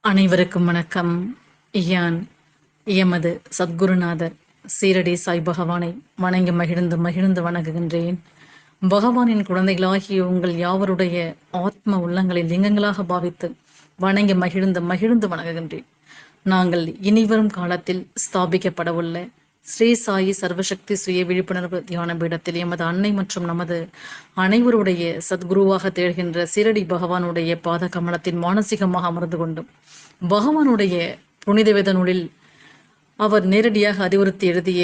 அனைவருக்கும் வணக்கம். யான் எமது சத்குருநாதர் சீரடி சாய் பகவானை வணங்கி மகிழ்ந்து மகிழ்ந்து வணங்குகின்றேன். பகவானின் குழந்தைகளாகிய உங்கள் யாவருடைய ஆத்ம உள்ளங்களை லிங்கங்களாக பாவித்து வணங்கி மகிழ்ந்து மகிழ்ந்து வணங்குகின்றேன். நாங்கள் இனிவரும் காலத்தில் ஸ்தாபிக்கப்படவுள்ள ஸ்ரீ சாயி சர்வசக்தி சுய விழிப்புணர்வு தியான பீடத்தில் எமது அன்னை மற்றும் நமது அனைவருடைய சத்குருவாக தேடுகின்ற சீரடி பகவானுடைய பாத கமலத்தின் மானசீகமாக அமர்ந்து கொண்டும் பகவானுடைய புனித வேத நூலில் அவர் நேரடியாக அறிவுறுத்தி எழுதிய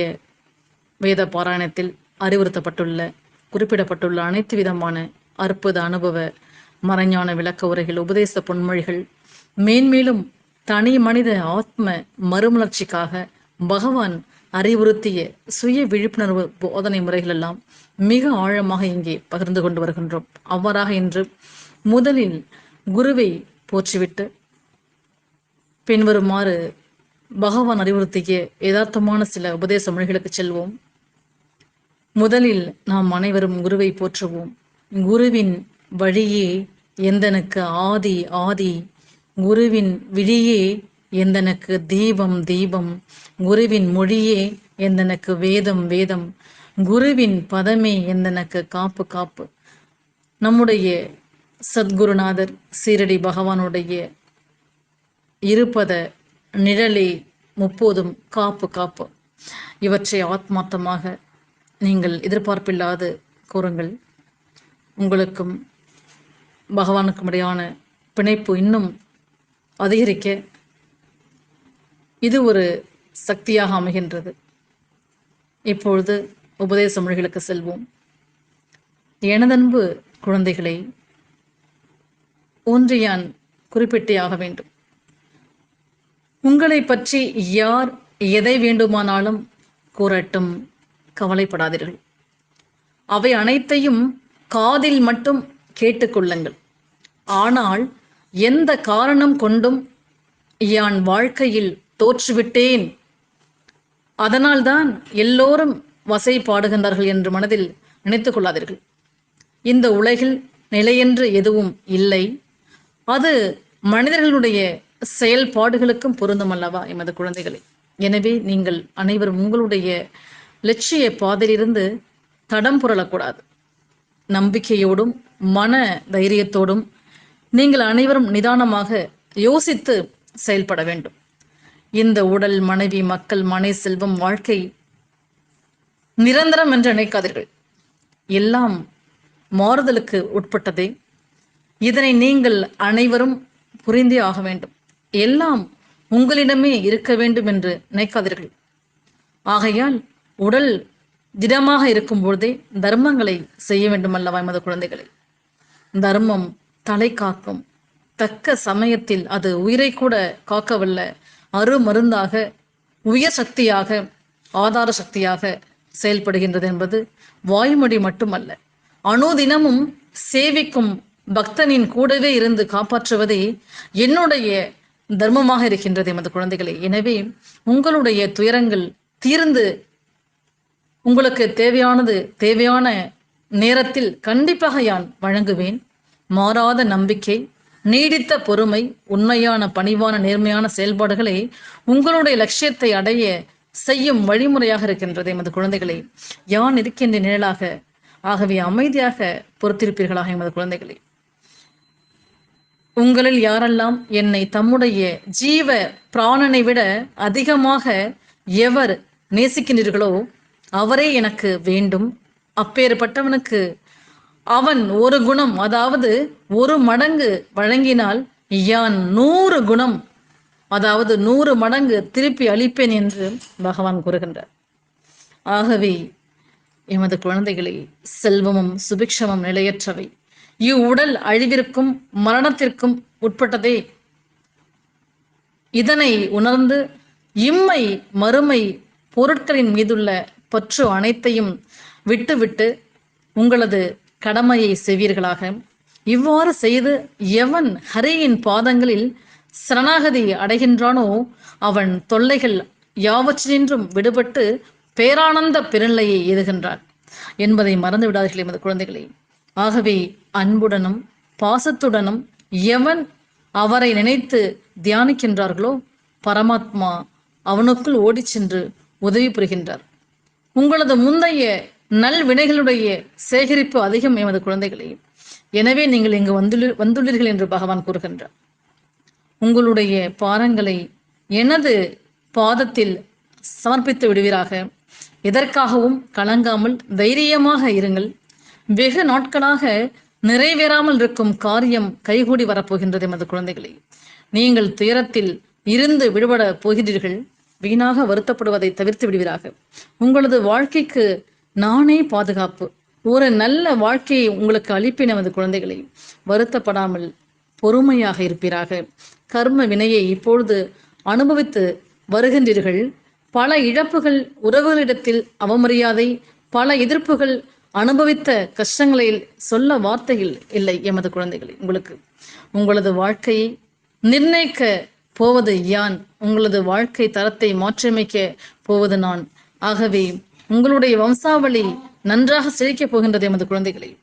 வேத பாராயணத்தில் அறிவுறுத்தப்பட்டுள்ள குறிப்பிடப்பட்டுள்ள அனைத்து விதமான அற்புத அனுபவ மறைஞான விளக்க உரைகள் உபதேச பொன்மொழிகள் மேன்மேலும் தனி மனித ஆத்ம மறுமலர்ச்சிக்காக பகவான் அறிவுறுத்திய சுய விழிப்புணர்வு போதனை முறைகள் எல்லாம் மிக ஆழமாக இங்கே பகிர்ந்து கொண்டு வருகின்றோம். அவ்வாறாக இன்று முதலில் குருவை போற்றிவிட்டு பின்வருமாறு பகவான் அறிவுறுத்திய யதார்த்தமான சில உபதேச மொழிகளுக்கு செல்வோம். முதலில் நாம் அனைவரும் குருவை போற்றுவோம். குருவின் வழியே எந்தனுக்கு ஆதி ஆதி குருவின் விழியே எந்தனுக்கு தீபம் தீபம் குருவின் மொழியே எந்தனுக்கு வேதம் வேதம் குருவின் பதமே எந்தனுக்கு காப்பு காப்பு. நம்முடைய சத்குருநாதர் சீரடி பகவானுடைய இருப்பத நிழலே முப்போதும் காப்பு காப்பு. இவற்றை ஆத்மார்த்தமாக நீங்கள் எதிர்பார்ப்பில்லாது கூறுங்கள். உங்களுக்கும் பகவானுக்கும் இடையான பிணைப்பு இன்னும் அதிகரிக்க இது ஒரு சக்தியாக அமைகின்றது. இப்பொழுது உபதேச மொழிகளுக்கு செல்வோம். எனதன்பு குழந்தைகளை ஒன்று யான் குறிப்பிட்டே ஆக வேண்டும். உங்களை பற்றி யார் எதை வேண்டுமானாலும் கூறட்டும் கவலைப்படாதீர்கள். அவை அனைத்தையும் காதில் மட்டும் கேட்டுக்கொள்ளுங்கள் ஆனால் எந்த காரணம் கொண்டும் யான் வாழ்க்கையில் தோற்றுவிட்டேன். அதனால்தான் எல்லோரும் வசை பாடுகின்றார்கள் என்று மனதில் நினைத்து கொள்ளாதீர்கள். இந்த உலகில் நிலையென்று எதுவும் இல்லை. அது மனிதர்களுடைய செயல்பாடுகளுக்கும் பொருந்தும் அல்லவா எமது குழந்தைகளை? எனவே நீங்கள் அனைவரும் உங்களுடைய லட்சிய பாதையிலிருந்து தடம் புரளக்கூடாது. நம்பிக்கையோடும் மன தைரியத்தோடும் நீங்கள் அனைவரும் நிதானமாக யோசித்து செயல்பட வேண்டும். இந்த உடல் மனைவி மக்கள் மனை செல்வம் வாழ்க்கை நிரந்தரம் என்று நினைக்காதீர்கள். எல்லாம் மாறுதலுக்கு உட்பட்டதே. இதனை நீங்கள் அனைவரும் புரிந்தே ஆக வேண்டும். எல்லாம் உங்களிடமே இருக்க வேண்டும் என்று நினைக்காதீர்கள். ஆகையால் உடல் திடமாக இருக்கும் பொழுதே தர்மங்களை செய்ய வேண்டும் அல்லவா எமது குழந்தைகளை? தர்மம் தலை காக்கும். தக்க சமயத்தில் அது உயிரை கூட காக்கவல்ல. அருமருந்தாக உயர் சக்தியாக ஆதார சக்தியாக செயல்படுகின்றது என்பது வாய்மொழி மட்டுமல்ல. அணுதினமும் சேவிக்கும் பக்தனின் கூடவே இருந்து காப்பாற்றுவதே என்னுடைய தர்மமாக இருக்கின்றது எமது குழந்தைகளை. எனவே உங்களுடைய துயரங்கள் தீர்ந்து உங்களுக்கு தேவையானது தேவையான நேரத்தில் கண்டிப்பாக யான் வழங்குவேன். மாறாத நம்பிக்கை நீடித்த பொறுமை உண்மையான பணிவான நேர்மையான செயல்பாடுகளை உங்களுடைய லட்சியத்தை அடைய செய்யும் வழிமுறையாக இருக்கின்றது எமது குழந்தைகளை. யான் இருக்கின்ற நிழலாக ஆகவே அமைதியாக பொறுத்திருப்பீர்களாக எமது குழந்தைகளை. உங்களில் யாரெல்லாம் என்னை தம்முடைய ஜீவ பிராணனை விட அதிகமாக எவர் நேசிக்கின்றீர்களோ அவரே எனக்கு வேண்டும். அப்பேற்பட்டவனுக்கு அவன் ஒரு குணம் அதாவது ஒரு மடங்கு வழங்கினால் யான் நூறு குணம் அதாவது நூறு மடங்கு திருப்பி அளிப்பேன் என்று பகவான் கூறுகின்றார். ஆகவே எமது குழந்தைகளை செல்வமும் சுபிக்ஷமும் நிலையற்றவை. இவ்வுடல் அழிவிற்கும் மரணத்திற்கும் உட்பட்டதே. இதனை உணர்ந்து இம்மை மறுமை பொருட்களின் மீதுள்ள பற்று அனைத்தையும் விட்டுவிட்டு உங்களது கடமையை செய்வீர்களாக. இவ்வாறு செய்து எவன் ஹரியின் பாதங்களில் சரணாகதி அடைகின்றானோ அவன் தொல்லைகள் யாவற்றினின்றும் விடுபட்டு பேரானந்த பெருநிலையை எதுகின்றான் என்பதை மறந்து விடாதீர்கள் எமது குழந்தைகளே. ஆகவே அன்புடனும் பாசத்துடனும் எவன் அவரை நினைத்து தியானிக்கின்றார்களோ பரமாத்மா அவனுக்குள் ஓடிச் சென்று உதவி புரிகின்றார். உங்களது முந்தைய நல் வினைகளுடைய சேகரிப்பு அதிகம் எமது குழந்தைகளே. எனவே நீங்கள் இங்கு வந்துள்ள வந்துள்ளீர்கள் என்று பகவான் கூறுகின்றார். உங்களுடைய பாரங்களை எனது பாதத்தில் சமர்ப்பித்து விடுவீராக. எதற்காகவும் கலங்காமல் தைரியமாக இருங்கள். வெகு நாட்களாக நிறைவேறாமல் இருக்கும் காரியம் கைகூடி வரப்போகின்றது எமது குழந்தைகளே. நீங்கள் துயரத்தில் இருந்து விடுபட போகிறீர்கள். வீணாக வருத்தப்படுவதை தவிர்த்து விடுவீராக. உங்களது வாழ்க்கைக்கு நானே பாதுகாப்பு. ஒரு நல்ல வாழ்க்கையை உங்களுக்கு அளிப்பேன் எமது குழந்தைகளை வருத்தப்படாமல் பொறுமையாக இருப்பீராக. கர்ம வினையை இப்பொழுது அனுபவித்து வருகின்றீர்கள். பல இழப்புகள் உறவுகளிடத்தில் அவமரியாதை பல எதிர்ப்புகள் அனுபவித்த கஷ்டங்களை சொல்ல வார்த்தைகள் இல்லை எமது குழந்தைகளை உங்களுக்கு. உங்களது வாழ்க்கையை நிர்ணயிக்க போவது யான்? உங்களது வாழ்க்கை தரத்தை மாற்றியமைக்க போவது நான். ஆகவே உங்களுடைய வம்சாவளி நன்றாக செழிக்கப் போகின்றது எமது குழந்தைகளை.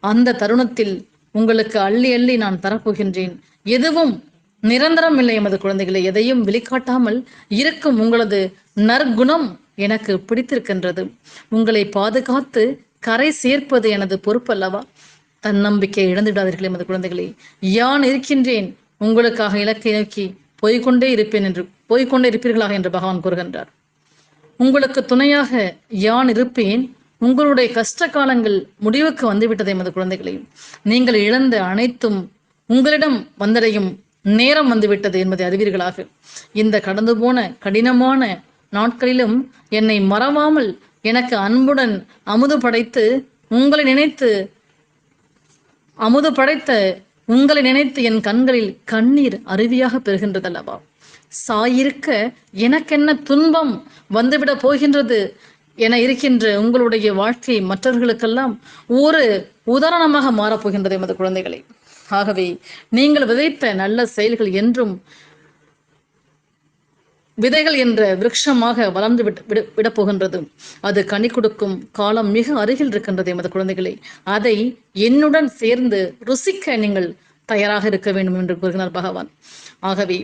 அந்த தருணத்தில் உங்களுக்கு அள்ளி அள்ளி நான் தரப்போகின்றேன். எதுவும் நிரந்தரம் இல்லை எமது குழந்தைகளை. எதையும் வெளிக்காட்டாமல் இருக்கும் உங்களது நற்குணம் எனக்கு பிடித்திருக்கின்றது. உங்களை பாதுகாத்து கரை சேர்ப்பது எனது பொறுப்பல்லவா? தன்னம்பிக்கை இழந்துவிடாதீர்கள் எமது குழந்தைகளை. யான் இருக்கின்றேன்? உங்களுக்காக இலக்கை நோக்கி போய்கொண்டே இருப்பேன் என்று போய்கொண்டே இருப்பீர்களாக என்று பகவான் கூறுகின்றார். உங்களுக்கு துணையாக யான் இருப்பேன்? உங்களுடைய கஷ்ட காலங்கள் முடிவுக்கு வந்துவிட்டது எமது குழந்தைகளை. நீங்கள் இழந்த அனைத்தும் உங்களிடம் வந்தடையும் நேரம் வந்துவிட்டது என்பதை அறிவீர்களாக. இந்த கடந்து போன கடினமான நாட்களிலும் என்னை மறவாமல் எனக்கு அன்புடன் அமுது படைத்து உங்களை நினைத்து அமுது படைத்த உங்களை நினைத்து என் கண்களில் கண்ணீர் அருவியாக பெறுகின்றதல்லவா? சாயிருக்க எனக்கென்ன துன்பம் வந்துவிட போகின்றது என இருக்கின்ற உங்களுடைய வாழ்க்கை மற்றவர்களுக்கெல்லாம் ஒரு உதாரணமாக மாறப்போகின்றது எமது குழந்தைகளை. ஆகவே நீங்கள் விதைத்த நல்ல செயல்கள் என்றும் விதைகள் என்ற விருட்சமாக வளர்ந்து விட விட போகின்றது. அது கனி கொடுக்கும் காலம் மிக அருகில் இருக்கின்றது எமது குழந்தைகளை. அதை என்னுடன் சேர்ந்து ருசிக்க நீங்கள் தயாராக இருக்க வேண்டும் என்று கூறுகிறார் பகவான். ஆகவே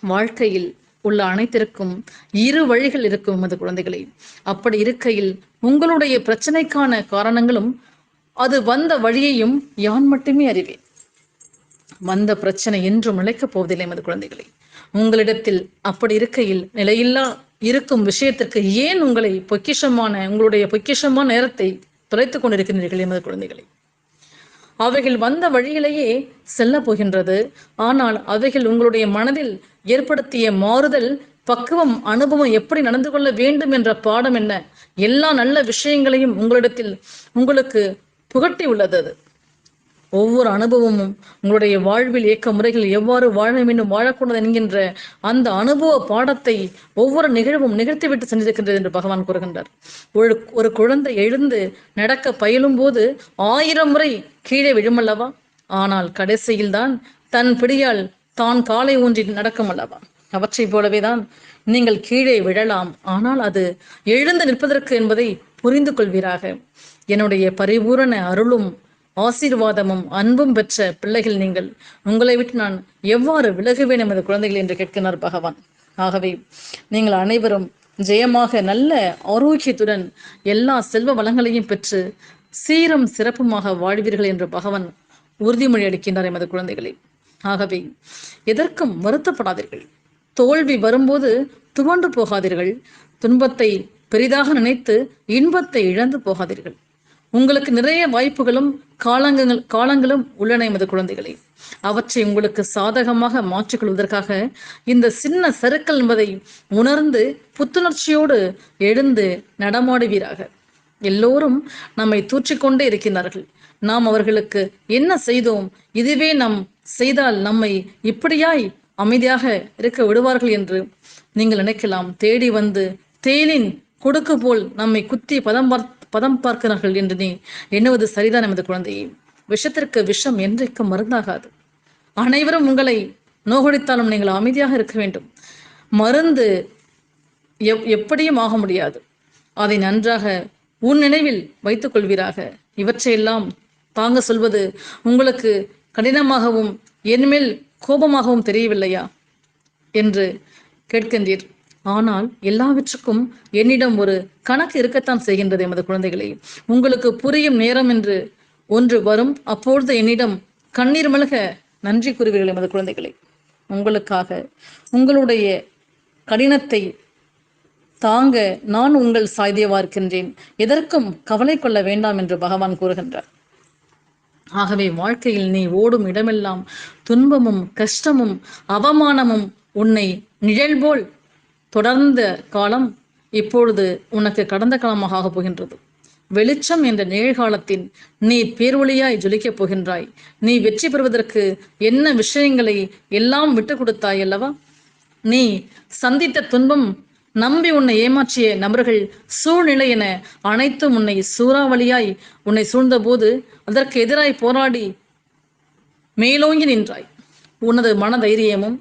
வாழ்க்கையில் உள்ள அனைத்திற்கும் இரு வழிகள் இருக்கும் எமது குழந்தைகளை. அப்படி இருக்கையில் உங்களுடைய பிரச்சனைக்கான காரணங்களும் அது வந்த வழியையும் யான் மட்டுமே அறிவேன். வந்த பிரச்சனை என்றும் நிலைக்கப் போவதில்லை எமது குழந்தைகளை. உங்களிடத்தில் அப்படி இருக்கையில் நிலையில்லா இருக்கும் விஷயத்திற்கு ஏன் உங்களை பொக்கிஷமான உங்களுடைய பொக்கிஷமான நேரத்தை தொலைத்துக் கொண்டிருக்கின்றீர்கள் எமது குழந்தைகளை? அவைகள் வந்த வழியிலேயே செல்ல போகின்றது ஆனால் அவைகள் உங்களுடைய மனதில் ஏற்படுத்திய மாறுதல் பக்குவம் அனுபவம் எப்படி நடந்து கொள்ள வேண்டும் என்ற பாடம் என்ன? எல்லா நல்ல விஷயங்களையும் உங்களிடத்தில் உங்களுக்கு புகட்டி உள்ளது. அது ஒவ்வொரு அனுபவமும் உங்களுடைய வாழ்வில் இயக்க முறைகள் எவ்வாறு வாழ வேண்டும் வாழக்கூடாது என்கின்ற அந்த அனுபவ பாடத்தை ஒவ்வொரு நிகழ்வும் நிகழ்த்திவிட்டு சென்றிருக்கின்றது என்று பகவான் கூறுகின்றார். ஒரு ஒரு குழந்தை எழுந்து நடக்க பயிலும் போது ஆயிரம் முறை கீழே விழுமல்லவா? ஆனால் கடைசியில் தான் தன் பிடியால் தான் காலை ஊன்றி நடக்கும் அல்லவா அவற்றைப் போலவேதான் நீங்கள் கீழே விழலாம். ஆனால் அது எழுந்து நிற்பதற்கு என்பதை புரிந்து கொள்வீராக என்னுடைய பரிபூரண அருளும் ஆசீர்வாதமும் அன்பும் பெற்ற பிள்ளைகள் நீங்கள். உங்களை விட்டு நான் எவ்வாறு விலகுவேன் எமது குழந்தைகள் என்று கேட்கிறார் பகவான். ஆகவே நீங்கள் அனைவரும் ஜெயமாக நல்ல ஆரோக்கியத்துடன் எல்லா செல்வ வளங்களையும் பெற்று சீரும் சிறப்புமாக வாழ்வீர்கள் என்று பகவான் உறுதிமொழி அளிக்கின்றார் எமது குழந்தைகளை. ஆகவே எதற்கும் வருத்தப்படாதீர்கள். தோல்வி வரும்போது துவண்டு போகாதீர்கள். துன்பத்தை பெரிதாக நினைத்து இன்பத்தை இழந்து போகாதீர்கள். உங்களுக்கு நிறைய வாய்ப்புகளும் காலங்கள் காலங்களும் உள்ளன எமது குழந்தைகளே. அவற்றை உங்களுக்கு சாதகமாக மாற்றிக்கொள்வதற்காக இந்த சின்ன சறுக்கல் என்பதை உணர்ந்து புத்துணர்ச்சியோடு எழுந்து நடமாடுவீராக. எல்லோரும் நம்மை தூற்றிக்கொண்டே இருக்கின்றார்கள். நாம் அவர்களுக்கு என்ன செய்தோம்? இதுவே நாம் செய்தால் நம்மை இப்படியாய் அமைதியாக இருக்க விடுவார்கள் என்று நீங்கள் நினைக்கலாம். தேடி வந்து தேனின் கொடுக்கு போல் நம்மை குத்தி பதம் பார்த்து பதம் பார்க்கிறார்கள் என்று நீ எண்ணுவது சரிதான் எமது குழந்தையை. விஷத்திற்கு விஷம் என்றைக்கும் மருந்தாகாது. அனைவரும் உங்களை நோகடித்தாலும் நீங்கள் அமைதியாக இருக்க வேண்டும். மருந்து எப் எப்படியும் ஆக முடியாது. அதை நன்றாக உன் நினைவில் வைத்துக் கொள்வீராக. இவற்றையெல்லாம் தாங்க சொல்வது உங்களுக்கு கடினமாகவும் என்மேல் கோபமாகவும் தெரியவில்லையா? என்று கேட்கின்றீர். ஆனால் எல்லாவற்றுக்கும் என்னிடம் ஒரு கணக்கு இருக்கத்தான் செய்கின்றது எமது குழந்தைகளே. உங்களுக்கு புரியும் நேரம் என்று ஒன்று வரும். அப்பொழுது என்னிடம் கண்ணீர் மலக நன்றி கூறுவீர்கள் எமது குழந்தைகளே. உங்களுக்காக உங்களுடைய கடினத்தை தாங்க நான் உங்கள் சாய்தியவா இருக்கின்றேன். எதற்கும் கவலை கொள்ள வேண்டாம் என்று பகவான் கூறுகின்றார். ஆகவே வாழ்க்கையில் நீ ஓடும் இடமெல்லாம் துன்பமும் கஷ்டமும் அவமானமும் உன்னை நிழல் போல் தொடர்ந்த காலம் இப்பொழுது உனக்கு கடந்த காலமாக ஆகப் போகின்றது. வெளிச்சம் என்ற நிகழ்காலத்தின் நீ பேர்வழியாய் ஜொலிக்கப் போகின்றாய். நீ வெற்றி பெறுவதற்கு என்ன விஷயங்களை எல்லாம் விட்டு கொடுத்தாய் அல்லவா? நீ சந்தித்த துன்பம் நம்பி உன்னை ஏமாற்றிய நபர்கள் சூழ்நிலை என அனைத்தும் உன்னை சூறாவளியாய் உன்னை சூழ்ந்தபோது அதற்கு எதிராய் போராடி மேலோங்கி நின்றாய். உனது மன தைரியமும்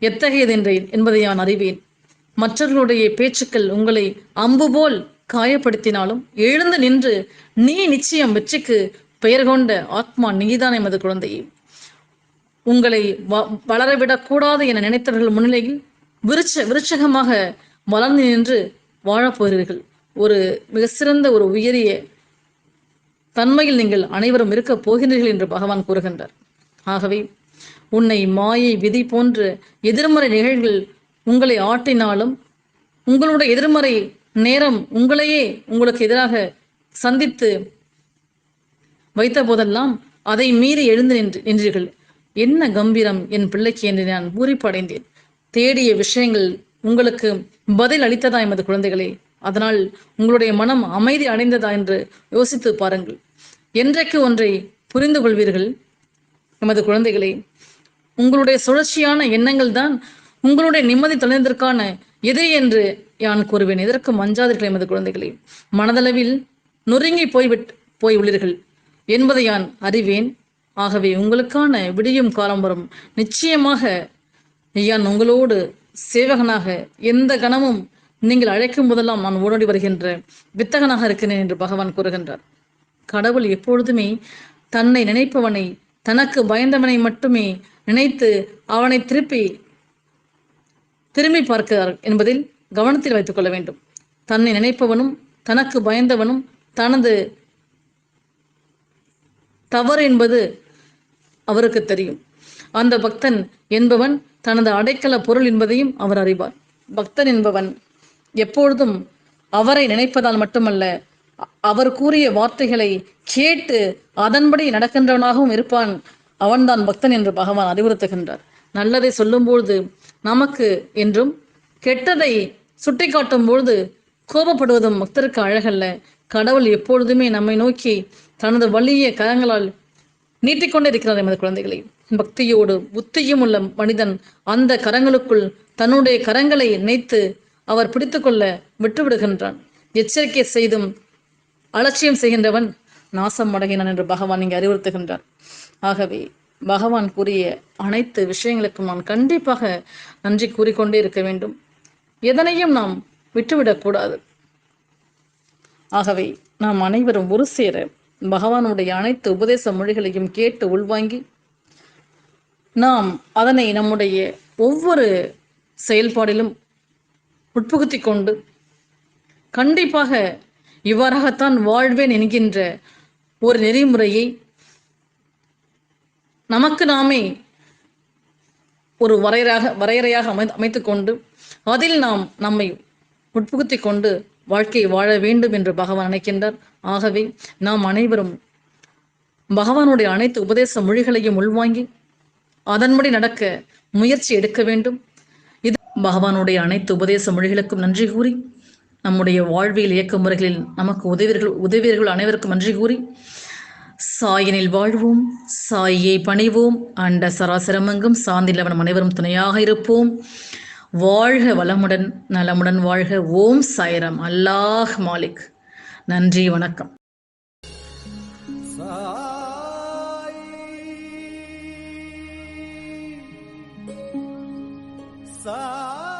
எத்தகையதென்றேன் என்பதை நான் அறிவேன். மற்றவர்களுடைய பேச்சுக்கள் உங்களை அம்பு போல் காயப்படுத்தினாலும் எழுந்து நின்று நீ நிச்சயம் வெற்றிக்கு பெயர் கொண்ட ஆத்மா நீதான் எமது குழந்தையே. உங்களை வ வளரவிடக்கூடாது என நினைத்தவர்கள் முன்னிலையில் விருச்ச விருட்சகமாக வளர்ந்து நின்று வாழப்போகிறீர்கள் ஒரு மிக சிறந்த ஒரு உயரிய தன்மையில் நீங்கள் அனைவரும் இருக்கப் போகின்றீர்கள் என்று பகவான் கூறுகின்றார். ஆகவே உன்னை மாயை விதி போன்ற எதிர்மறை நிகழ்வுகள் உங்களை ஆட்டினாலும் உங்களுடைய எதிர்மறை நேரம் உங்களையே உங்களுக்கு எதிராக சந்தித்து வைத்த போதெல்லாம் அதை மீறி எழுந்து நின்று நின்றீர்கள். என்ன கம்பீரம் என் பிள்ளைக்கு என்று நான் பூரிப்படைந்தேன் தேடிய விஷயங்கள் உங்களுக்கு பதில் அளித்ததா எமது குழந்தைகளே? அதனால் உங்களுடைய மனம் அமைதி அடைந்ததா என்று யோசித்து பாருங்கள். என்றைக்கு ஒன்றை புரிந்து கொள்வீர்கள் எமது குழந்தைகளே உங்களுடைய சுழற்சியான எண்ணங்கள் தான் உங்களுடைய நிம்மதி தொலைந்ததற்கான எதிரி என்று யான் கூறுவேன். எதற்கும் அஞ்சாதீர்கள் எமது குழந்தைகளே. மனதளவில் நொறுங்கி போய்விட் போய் உள்ளீர்கள் என்பதை யான் அறிவேன். ஆகவே உங்களுக்கான விடியும் காலம் வரும். நிச்சயமாக ஐயான் உங்களோடு சேவகனாக எந்த கணமும் நீங்கள் அழைக்கும் போதெல்லாம் நான் ஓடோடி வருகின்ற வித்தகனாக இருக்கிறேன் என்று பகவான் கூறுகின்றார். கடவுள் எப்பொழுதுமே தன்னை நினைப்பவனை தனக்கு பயந்தவனை மட்டுமே நினைத்து அவனை திருப்பி திரும்பி பார்க்கிறார் என்பதில் கவனத்தில் வைத்துக் கொள்ள வேண்டும். தன்னை நினைப்பவனும் தனக்கு பயந்தவனும் தனது தவறு என்பது அவருக்கு தெரியும். அந்த பக்தன் என்பவன் தனது அடைக்கல பொருள் என்பதையும் அவர் அறிவார். பக்தன் என்பவன் எப்பொழுதும் அவரை நினைப்பதால் மட்டுமல்ல அவர் கூறிய வார்த்தைகளை கேட்டு அதன்படி நடக்கின்றவனாகவும் இருப்பான் அவன்தான் பக்தன் என்று பகவான் அறிவுறுத்துகின்றார். நல்லதை சொல்லும்பொழுது நமக்கு என்றும் கெட்டதை சுட்டிக்காட்டும் பொழுது கோபப்படுவதும் பக்தருக்கு அழகல்ல. கடவுள் எப்பொழுதுமே நம்மை நோக்கி தனது வலிய கரங்களால் நீட்டிக்கொண்டே இருக்கிறார் எமது குழந்தைகளை. பக்தியோடு புத்தியும் உள்ள மனிதன் அந்த கரங்களுக்குள் தன்னுடைய கரங்களை நினைத்து அவர் பிடித்துக்கொள்ள விட்டுவிடுகின்றான். எச்சரிக்கை செய்தும் அலட்சியம் செய்கின்றவன் நாசம் அடைகிறான் என்று பகவான் இங்கே அறிவுறுத்துகின்றார். ஆகவே பகவான் கூறிய அனைத்து விஷயங்களுக்கும் நான் கண்டிப்பாக நன்றி கூறிக்கொண்டே இருக்க வேண்டும். எதனையும் நாம் விட்டுவிடக்கூடாது ஆகவே நாம் அனைவரும் ஒரு சேர பகவானுடைய அனைத்து உபதேச மொழிகளையும் கேட்டு உள்வாங்கி நாம் அதனை நம்முடைய ஒவ்வொரு செயல்பாடிலும் உட்புகுத்தி கொண்டு கண்டிப்பாக இவ்வாறாகத்தான் வாழ்வேன் என்கின்ற ஒரு நெறிமுறையை நமக்கு நாமே ஒரு வரையறாக வரையறையாக அமை அமைத்து கொண்டு அதில் நாம் நம்மை உட்புகுத்தி கொண்டு வாழ்க்கையை வாழ வேண்டும் என்று பகவான் நினைக்கின்றார். ஆகவே நாம் அனைவரும் பகவானுடைய அனைத்து உபதேச மொழிகளையும் உள்வாங்கி அதன்படி நடக்க முயற்சி எடுக்க வேண்டும். இது பகவானுடைய அனைத்து உபதேச மொழிகளுக்கும் நன்றி கூறி நம்முடைய வாழ்வியல் இயக்க முறைகளில் நமக்கு உதவியர்கள் உதவியர்கள் அனைவருக்கும் நன்றி கூறி சாயனில் வாழ்வோம் சாயை பணிவோம் அண்ட சராசரமெங்கும் சார்ந்தில்லவன் அனைவரும் துணையாக இருப்போம். வாழ்க வளமுடன் நலமுடன் வாழ்க. ஓம் சாயரம். அல்லாஹ் மாலிக். நன்றி வணக்கம்.